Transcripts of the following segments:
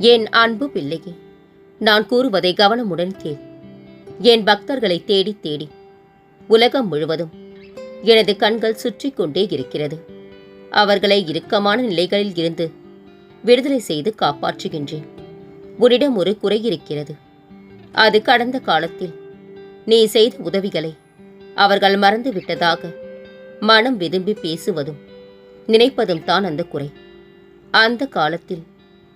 என் அன்பு பிள்ளையே நான் கூறுவதை கவனமுடன் கேள். என் பக்தர்களை தேடி தேடி உலகம் முழுவதும் எனது கண்கள் சுற்றி கொண்டே இருக்கிறது. அவர்களை இறுக்கமான நிலைகளில் இருந்து விடுதலை செய்து காப்பாற்றுகின்றேன். உன்னிடம் ஒரு குறை இருக்கிறது. அது கடந்த காலத்தில் நீ செய்த உதவிகளை அவர்கள் மறந்து விட்டதாக மனம் விரும்பி பேசுவதும் நினைப்பதும் தான் அந்த குறை. அந்த காலத்தில்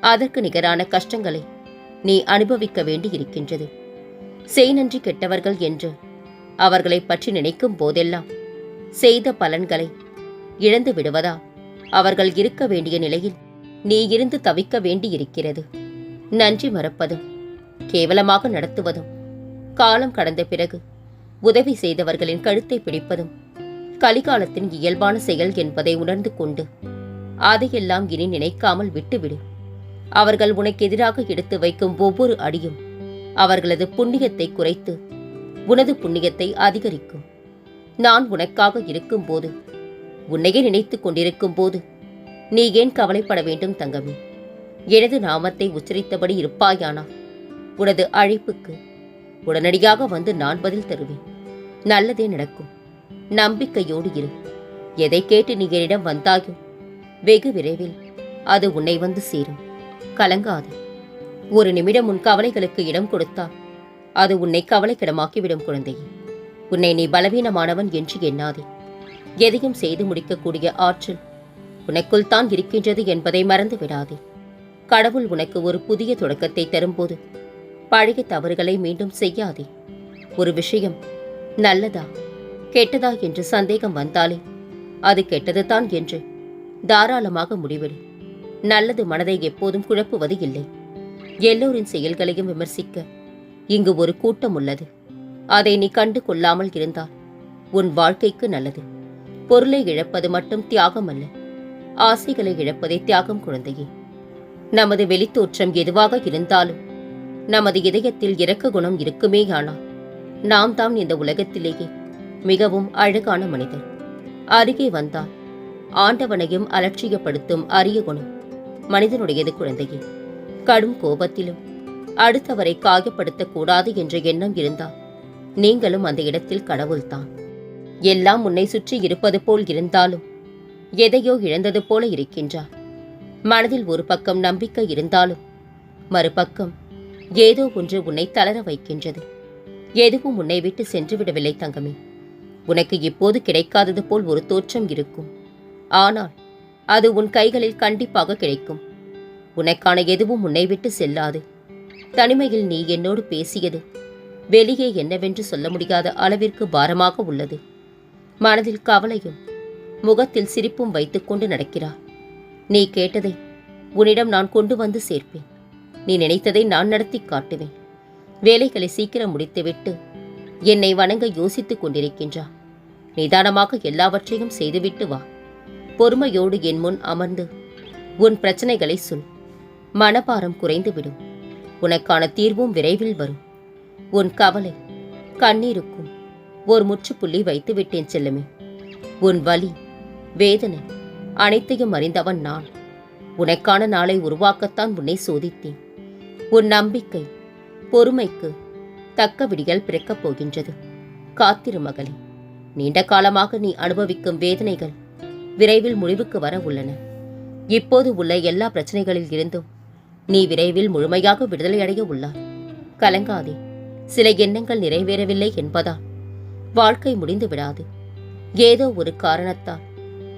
அதற்கு நிகரான கஷ்டங்களை நீ அனுபவிக்க வேண்டியிருக்கின்றது. செய்நன்றி செய் நன்றி கெட்டவர்கள் என்று அவர்களை பற்றி நினைக்கும் போதெல்லாம் செய்த பலன்களை இழந்து விடுவதா? அவர்கள் இருக்க வேண்டிய நிலையில் நீ இருந்து தவிக்க வேண்டியிருக்கிறது. நன்றி மறப்பதும் கேவலமாக நடத்துவதும் காலம் கடந்த பிறகு உதவி செய்தவர்களின் கழுத்தை பிடிப்பதும் கலிகாலத்தின் இயல்பான செயல் என்பதை உணர்ந்து கொண்டு அதையெல்லாம் இனி நினைக்காமல் விட்டுவிடு. அவர்கள் உனக்கு எதிராக எடுத்து வைக்கும் ஒவ்வொரு அடியும் அவர்களது புண்ணியத்தை குறைத்து உனது புண்ணியத்தை அதிகரிக்கும். நான் உனக்காக இருக்கும்போது உன்னையே நினைத்துக் கொண்டிருக்கும் போது நீ ஏன் கவலைப்பட வேண்டும் தங்கமே? எனது நாமத்தை உச்சரித்தபடி இருப்பாயானா? உனது அழைப்புக்கு உடனடியாக வந்து நான் பதில் தருவேன். நல்லதே நடக்கும். நம்பிக்கையோடு இரு. எதை கேட்டு நீ என்னிடம் வந்தாயோ? வெகு விரைவில் அது உன்னை வந்து சேரும். கலங்காது. ஒரு நிமிடம் உன் கவலைகளுக்கு இடம் கொடுத்தால் அது உன்னை கவலைக்கிடமாக்கிவிடும் குழந்தையே. உன்னை நீ பலவீனமானவன் என்று எண்ணாதே. எதையும் செய்து முடிக்கக்கூடிய ஆற்றல் உனக்குள் தான் இருக்கின்றது என்பதை மறந்து விடாதே. கடவுள் உனக்கு ஒரு புதிய தொடக்கத்தை தரும்போது பழைய தவறுகளை மீண்டும் செய்யாதே. ஒரு விஷயம் நல்லதா கெட்டதா என்று சந்தேகம் வந்தாலே அது கெட்டதுதான் என்று தாராளமாக முடிவெடு. நல்லது மனதை எப்போதும் குழப்புவது இல்லை. எல்லோரின் செயல்களையும் விமர்சிக்க இங்கு ஒரு கூட்டம் உள்ளது. அதை நீ கண்டு கொள்ளாமல் இருந்தால் உன் வாழ்க்கைக்கு நல்லது. பொருளை இழப்பது மட்டும் தியாகம் அல்ல. ஆசைகளை இழப்பதே தியாகம் குழந்தையே. நமது வெளித்தோற்றம் எதுவாக இருந்தாலும் நமது இதயத்தில் இரக்க குணம் இருக்குமேயானால் நாம் தான் இந்த உலகத்திலேயே மிகவும் அழகான மனிதர். அருகே வந்தால் ஆண்டவனையும் அலட்சியப்படுத்தும் அரிய குணம். மனிதனுடையது குழந்தையே. கடும் கோபத்திலும் அடுத்தவரை காயப்படுத்தக்கூடாது என்ற எண்ணம் இருந்தால் நீங்களும் அந்த இடத்தில் கடவுள்தான். எல்லாம் உன்னை சுற்றி இருப்பது போல் இருந்தாலும் எதையோ இழந்தது போல இருக்கின்றார் மனதில் ஒரு பக்கம் நம்பிக்கை இருந்தாலும் மறுபக்கம் ஏதோ ஒன்று உன்னை தளர வைக்கின்றது. எதுவும் உன்னை விட்டு சென்று விடவில்லை தங்கமே. உனக்கு இப்போது கிடைக்காதது போல் ஒரு தோற்றம் இருக்கும். ஆனால் அது உன் கைகளில் கண்டிப்பாக கிடைக்கும். உனக்கான எதுவும் உன்னை விட்டு செல்லாது. தனிமையில் நீ என்னோடு பேசியது வெளியே என்னவென்று சொல்ல முடியாத அளவிற்கு பாரமாக உள்ளது. மனதில் கவலையும் முகத்தில் சிரிப்பும் வைத்துக்கொண்டு நடக்கிறார் நீ கேட்டதை உன்னிடம் நான் கொண்டு வந்து சேர்ப்பேன். நீ நினைத்ததை நான் நடத்தி காட்டுவேன். வேலைகளை சீக்கிரம் முடித்துவிட்டு என்னை வணங்க யோசித்துக் கொண்டிருக்கின்றா. நிதானமாக எல்லாவற்றையும் செய்துவிட்டு வா. பொறுமையோடு என் முன் அமர்ந்து உன் பிரச்சனைகளை சொல். மனபாரம் குறைந்துவிடும். உனக்கான தீர்வும் விரைவில் வரும். உன் கவலை கண்ணீருக்கும் ஒரு முற்றுப்புள்ளி வைத்து விட்டேன் செல்லுமே. உன் வலி வேதனை அனைத்தையும் அறிந்தவன் நான். உனக்கான நாளை உருவாக்கத்தான் உன்னை சோதித்தேன். உன் நம்பிக்கை பொறுமைக்கு தக்க விடிகள் பிறக்கப் போகின்றது. காத்திரு மகளே. நீண்ட காலமாக நீ அனுபவிக்கும் வேதனைகள் விரைவில் முடிவுக்கு வர உள்ளன. இப்போது உள்ள எல்லா பிரச்சனைகளில் இருந்தும் நீ விரைவில் முழுமையாக விடுதலையடைய உள்ளார் உள்ளாய். கலங்காதே. சில எண்ணங்கள் நிறைவேறவில்லை என்பதால் வாழ்க்கை முடிந்து விடாது. ஏதோ ஒரு காரணத்தால்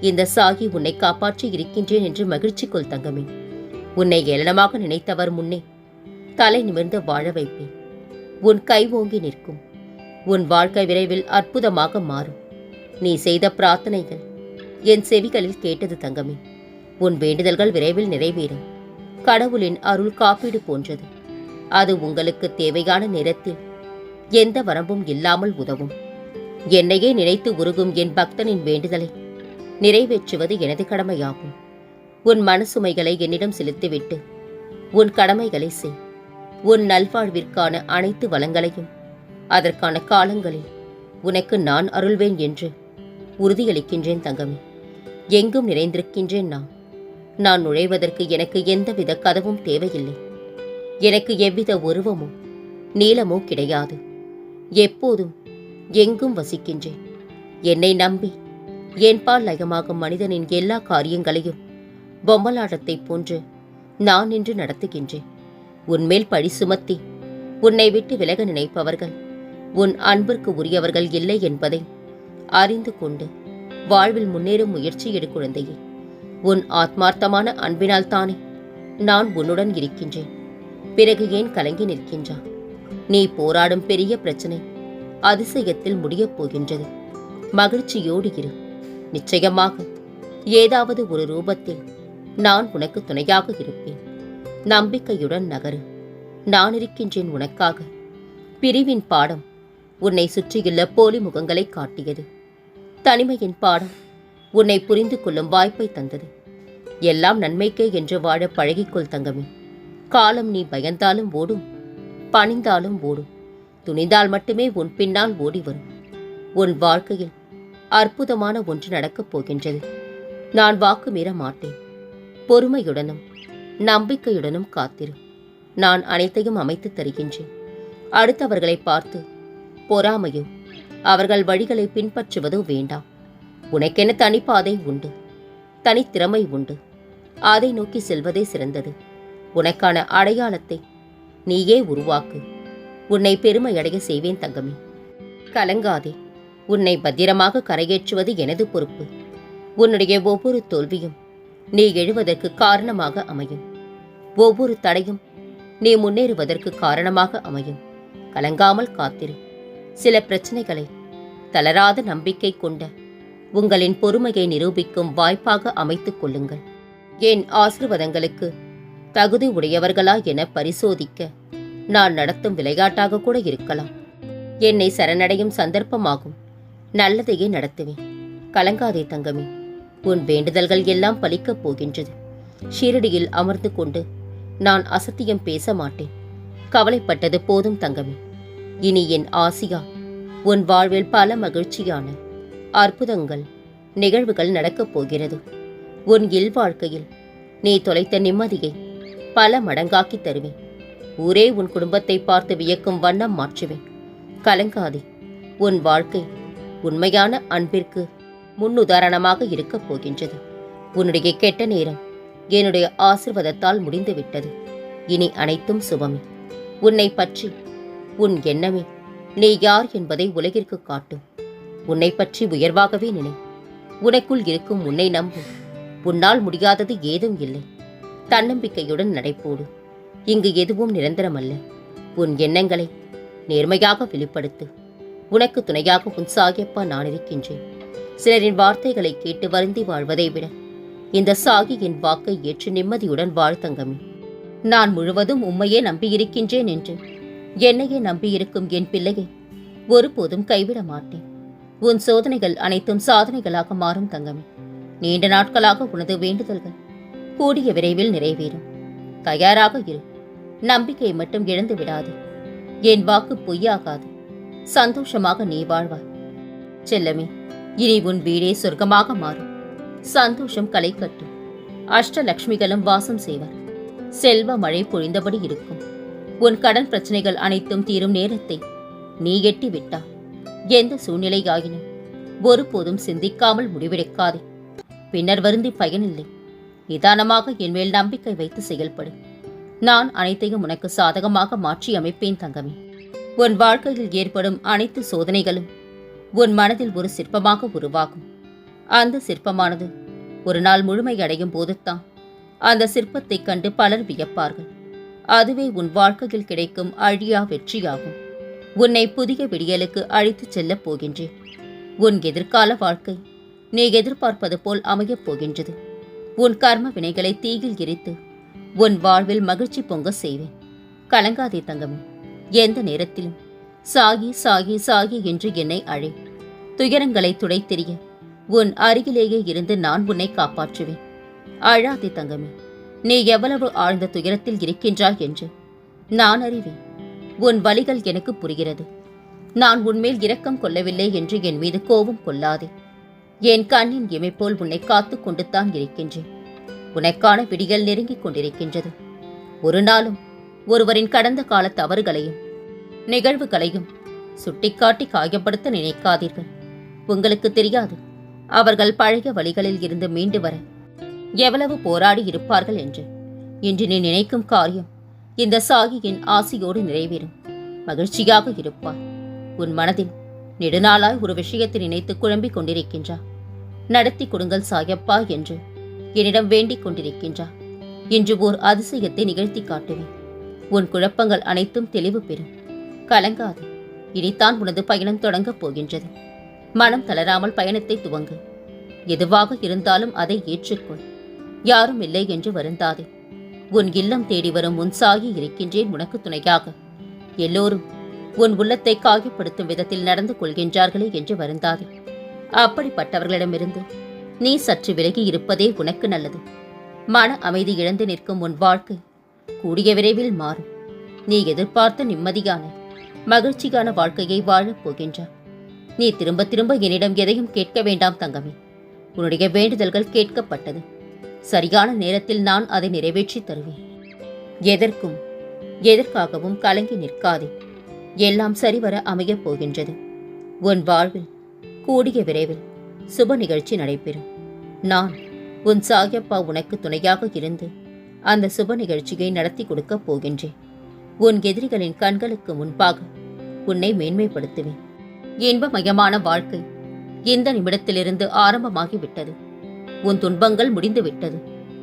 இந்த சாகி உன்னை காப்பாற்றி இருக்கின்றேன் என்று மகிழ்ச்சிக்குள் தங்கமே. உன்னை ஏளனமாக நினைத்தவர் முன்னே தலை நிமிர்ந்து வாழ வைப்பேன் உன் கை ஓங்கி நிற்கும். உன் வாழ்க்கை விரைவில் அற்புதமாக மாறும். நீ செய்த பிரார்த்தனைகள் என் செவிகளில் கேட்டது தங்கமே. உன் வேண்டுதல்கள் விரைவில் நிறைவேறும். கடவுளின் அருள் காப்பீடு போன்றது. அது உங்களுக்கு தேவையான நேரத்தில் எந்த வரம்பும் இல்லாமல் உதவும். என்னையே நினைத்து உருகும் என் பக்தனின் வேண்டுதலை நிறைவேற்றுவது எனது கடமையாகும். உன் மனசுமைகளை என்னிடம் செலுத்திவிட்டு உன் கடமைகளை செய். உன் நல்வாழ்விற்கான அனைத்து வளங்களையும் அதற்கான காலங்களில் உனக்கு நான் அருள்வேன் என்று உறுதியளிக்கின்றேன் தங்கமே. எங்கும் நிறைந்திருக்கின்றேன் நான். நான் நுழைவதற்கு எனக்கு எந்தவித கதவும் தேவையில்லை. எனக்கு எவ்வித உருவமோ நீளமோ கிடையாது. எப்போதும் எங்கும் வசிக்கின்றேன். என்னை நம்பி என்பால் லயமாகும் மனிதனின் எல்லா காரியங்களையும் பொம்மலாட்டத்தைப் போன்று நான் நின்று நடத்துகின்றேன். உன்மேல் பழி சுமத்தி உன்னை விட்டு விலக நினைப்பவர்கள் உன் அன்பிற்கு உரியவர்கள் இல்லை என்பதை அறிந்து கொண்டு வாழ்வில் முன்னேறும் முயற்சி எடு குழந்தையே. உன் ஆத்மார்த்தமான அன்பினால் தானே நான் உன்னுடன் இருக்கின்றேன். பிறகு ஏன் கலங்கி நிற்கின்றான் நீ போராடும் பெரிய பிரச்சனை அதிசயத்தில் முடியப் போகின்றது. மகிழ்ச்சியோடு இரு. நிச்சயமாக ஏதாவது ஒரு ரூபத்தில் நான் உனக்கு துணையாக இருப்பேன். நம்பிக்கையுடன் நகரு. நான் இருக்கின்றேன் உனக்காக. பிரிவின் பாடம் உன்னை சுற்றியுள்ள போலி முகங்களை காட்டியது. தனிமையின் பாடம். உன்னை புரிந்து கொள்ளும் வாய்ப்பை தந்தது. எல்லாம் நன்மைக்கே என்று வாழ பழகிக்கொள் தங்கமே. காலம் நீ பயந்தாலும் ஓடும். பணிந்தாலும் ஓடும். துணிந்தால் மட்டுமே உன் பின்னால் ஓடி வரும். உன் வாழ்க்கையில் அற்புதமான ஒன்று நடக்கப் போகின்றது. நான் வாக்கு மீற மாட்டேன். பொறுமையுடனும் நம்பிக்கையுடனும் காத்திரு. நான் அனைத்தையும் அமைத்து தருகின்றேன். அடுத்தவர்களை பார்த்து பொறாமையும் அவர்கள் வழிகளை பின்பற்றுவதோ வேண்டாம். உனக்கென தனிப்பாதை உண்டு. தனித்திறமை உண்டு. அதை நோக்கி செல்வதே சிறந்தது. உனக்கான அடையாளத்தை நீயே உருவாக்கு. உன்னை பெருமையடைய செய்வேன் தங்கமே. கலங்காதே. உன்னை பத்திரமாக கரையேற்றுவது எனது பொறுப்பு. உன்னுடைய ஒவ்வொரு தோல்வியும் நீ எழுவதற்கு காரணமாக அமையும். ஒவ்வொரு தடையும் நீ முன்னேறுவதற்கு காரணமாக அமையும். கலங்காமல் காத்திரு. சில பிரச்சனைகளை தளராத நம்பிக்கை கொண்ட உங்களின் பொறுமையை நிரூபிக்கும் வாய்ப்பாக அமைத்துக் கொள்ளுங்கள். என் ஆசிர்வாதங்களுக்கு தகுதி உடையவர்களா என பரிசோதிக்க நான் நடத்தும் விளையாட்டாக கூட இருக்கலாம். என்னை சரணடையும் சந்தர்ப்பமாகும் நல்லதையே நடத்துவேன். கலங்காதே தங்கமே உன் வேண்டுதல்கள் எல்லாம் பலிக்கப் போகின்றது. ஷீரடியில் அமர்ந்து கொண்டு நான் அசத்தியம் பேச மாட்டேன். கவலைப்பட்டது போதும் தங்கமே. இனி என் ஆசியா உன் வாழ்வில் பல மகிழ்ச்சியான அற்புதங்கள் நிகழ்வுகள் நடக்கப் போகிறது. உன் இல்வாழ்க்கையில் நீ தொலைத்த நிம்மதியை பல மடங்காக்கி தருவேன். ஊரே உன் குடும்பத்தை பார்த்து வியக்கும் வண்ணம் மாற்றுவேன். கலங்காதே உன் வாழ்க்கை உண்மையான அன்பிற்கு முன்னுதாரணமாக இருக்கப் போகின்றது. உன்னுடைய கெட்ட நேரம் என்னுடைய ஆசிர்வாதத்தால் முடிந்துவிட்டது. இனி அனைத்தும் சுபமே. உன்னை பற்றி உன் எண்ணமே. நீ யார் என்பதை உலகிற்கு காட்டும். உன்னை பற்றி உயர்வாகவே நினை. உனக்குள் இருக்கும் உன்னை நம்பு. உன்னால் முடியாதது ஏதும் இல்லை. தன்னம்பிக்கையுடன் நடைபோடு. இங்கு எதுவும் நிரந்தரமல்ல. உன் எண்ணங்களை நேர்மையாக வெளிப்படுத்து. உனக்கு துணையாக உன் சாகியப்பா நான் இருக்கின்றேன். சிலரின் வார்த்தைகளை கேட்டு வருந்தி வாழ்வதை விட இந்த சாகி என் வாக்கை ஏற்று நிம்மதியுடன் வாழ்த்தங்கமே நான் முழுவதும் உம்மையே நம்பியிருக்கின்றேன் என்று என்னையே நம்பியிருக்கும் என் பிள்ளையை ஒருபோதும் கைவிட மாட்டேன். உன் சோதனைகள் அனைத்தும் சாதனைகளாக மாறும் தங்கமே. நீண்ட நாட்களாக உனது வேண்டுதல்கள் கூடிய விரைவில் நிறைவேறும். தயாராக இரு. நம்பிக்கை மட்டும் இழந்து விடாது. என் வாக்கு பொய்யாகாது. சந்தோஷமாக நீ வாழ்வாய். செல்லமே இனி உன் வீடே சொர்க்கமாக மாறும். சந்தோஷம் களை கட்டும். அஷ்டலக்ஷ்மிகளும் வாசம் செய்வர். செல்வ மழை பொழிந்தபடி இருக்கும். உன் கடன் பிரச்சனைகள் அனைத்தும் தீரும் நேரத்தை நீ எட்டி விட்டா எந்த சூழ்நிலையாயினும் ஒருபோதும் சிந்திக்காமல் முடிவெடுக்காதே. பின்னர் வருந்தி பயனில்லை. நிதானமாக என்மேல் நம்பிக்கை வைத்து செயல்படு. நான் அனைத்தையும் உனக்கு சாதகமாக மாற்றி அமைப்பேன் தங்கமே. உன் வாழ்க்கையில் ஏற்படும் அனைத்து சோதனைகளும் உன் மனதில் ஒரு சிற்பமாக உருவாகும். அந்த சிற்பமானது ஒரு நாள் முழுமையடையும் போதுதான் அந்த சிற்பத்தைக் கண்டு பலர் வியப்பார்கள். அதுவே உன் வாழ்க்கையில் கிடைக்கும் அழியா வெற்றியாகும். உன்னை புதிய விடியலுக்கு அழைத்துச் செல்லப் போகின்றேன். உன் எதிர்கால வாழ்க்கை நீ எதிர்பார்ப்பது போல் அமையப் போகின்றது. உன் கர்ம வினைகளை தீயில் எரித்து உன் வாழ்வில் மகிழ்ச்சி பொங்க செய்வேன். கலங்காதே தங்கமே எந்த நேரத்திலும் சாகி சாகி சாகி என்று என்னை அழை. துயரங்களை துடைத்தெறிய உன் அருகிலேயே இருந்து நான் உன்னை காப்பாற்றுவேன். அழாதே தங்கமே நீ எவ்வளவு ஆழ்ந்த துயரத்தில் இருக்கின்றாய் என்று. நான் அறிவேன். உன் வழிகள் எனக்கு புரிகிறது. நான் உன்மேல் இரக்கம் கொள்ளவில்லை என்று என் மீது கோபம் கொள்ளாதே. என் கண்ணின் இமைப்போல் போல் உன்னை காத்துக் கொண்டுதான் இருக்கின்றேன். உனக்கான விடிகள் நெருங்கிக் கொண்டிருக்கின்றது. ஒரு நாளும் ஒருவரின் கடந்த கால தவறுகளையும் நிகழ்வுகளையும் சுட்டிக்காட்டி காயப்படுத்த நினைக்காதீர்கள். உங்களுக்கு தெரியாது அவர்கள் பழைய வழிகளில் இருந்து மீண்டு வர எவ்வளவு போராடி இருப்பார்கள் என்று. இன்று நீ நினைக்கும் காரியம் இந்த சாகியின் ஆசையோடு நிறைவேறும். மகிழ்ச்சியாக இருப்பார் உன் மனதில் நெடுநாளாய் ஒரு விஷயத்தை நினைத்து குழம்பிக் கொண்டிருக்கின்றார் நடத்தி கொடுங்கள் சாயப்பா என்று என்னிடம் வேண்டிக் கொண்டிருக்கின்றார் இன்று ஓர் அதிசயத்தை நிகழ்த்தி காட்டுவேன். உன் குழப்பங்கள் அனைத்தும் தெளிவு பெறும். கலங்காது. இனித்தான் உனது பயணம் தொடங்கப் போகின்றது. மனம் தளராமல் பயணத்தை துவங்கு. எதுவாக இருந்தாலும் அதை ஏற்றுக்கொள். யாரும் இல்லை என்று வருந்தாதே. உன் இல்லம் தேடி வரும் உன் இருக்கின்றேன் உனக்கு துணையாக. எல்லோரும் உன் உள்ளத்தை காயப்படுத்தும் விதத்தில் நடந்து கொள்கின்றார்களே என்று வருந்தாதே. அப்படிப்பட்டவர்களிடமிருந்து நீ சற்று விலகி இருப்பதே உனக்கு நல்லது. மன அமைதி இழந்து நிற்கும் உன் வாழ்க்கை கூடிய விரைவில் மாறும். நீ எதிர்பார்த்த நிம்மதியான மகிழ்ச்சியான வாழ்க்கையை வாழப் போகின்றாய் நீ திரும்ப திரும்ப என்னிடம் எதையும் கேட்க வேண்டாம் தங்கமே. உன்னுடைய வேண்டுதல்கள் கேட்கப்பட்டது. சரியான நேரத்தில் நான் அதை நிறைவேற்றி தருவேன். எதற்கும் எதற்காகவும் கலங்கி நிற்காதே. எல்லாம் சரிவர அமையப் போகின்றது. உன் வாழ்வில் கூடிய விரைவில் சுப நிகழ்ச்சி நடைபெறும். நான் உன் சாயப்பா உனக்கு துணையாக இருந்து அந்த சுப நிகழ்ச்சியை நடத்தி கொடுக்கப் போகின்றேன். உன் எதிரிகளின் கண்களுக்கு முன்பாக உன்னை மேன்மைப்படுத்துவேன். இன்பமயமான வாழ்க்கை இந்த நிமிடத்திலிருந்து ஆரம்பமாகிவிட்டது. உன் துன்பங்கள் முடிந்து விட்டது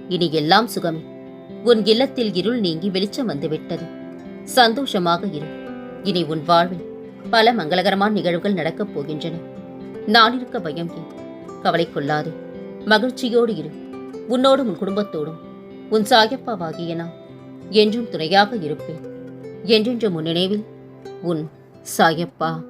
இனி எல்லாம் சுகமே. உன் இல்லத்தில் இருள் நீங்கி வெளிச்சம் வந்துவிட்டது. சந்தோஷமாக இரு. இனி உன் வாழ்வில் பல மங்களகரமான நிகழ்வுகள் நடக்கப் போகின்றன. நான் இருக்க பயம் ஏன்? கவலை கொள்ளாது. மகிழ்ச்சியோடு இரு. உன்னோடும் உன் குடும்பத்தோடும். உன் சாயப்பாவாகிய நான் என்றும் துணையாக இருப்பேன். என்றென்றும் உன் நினைவில் உன் சாயப்பா.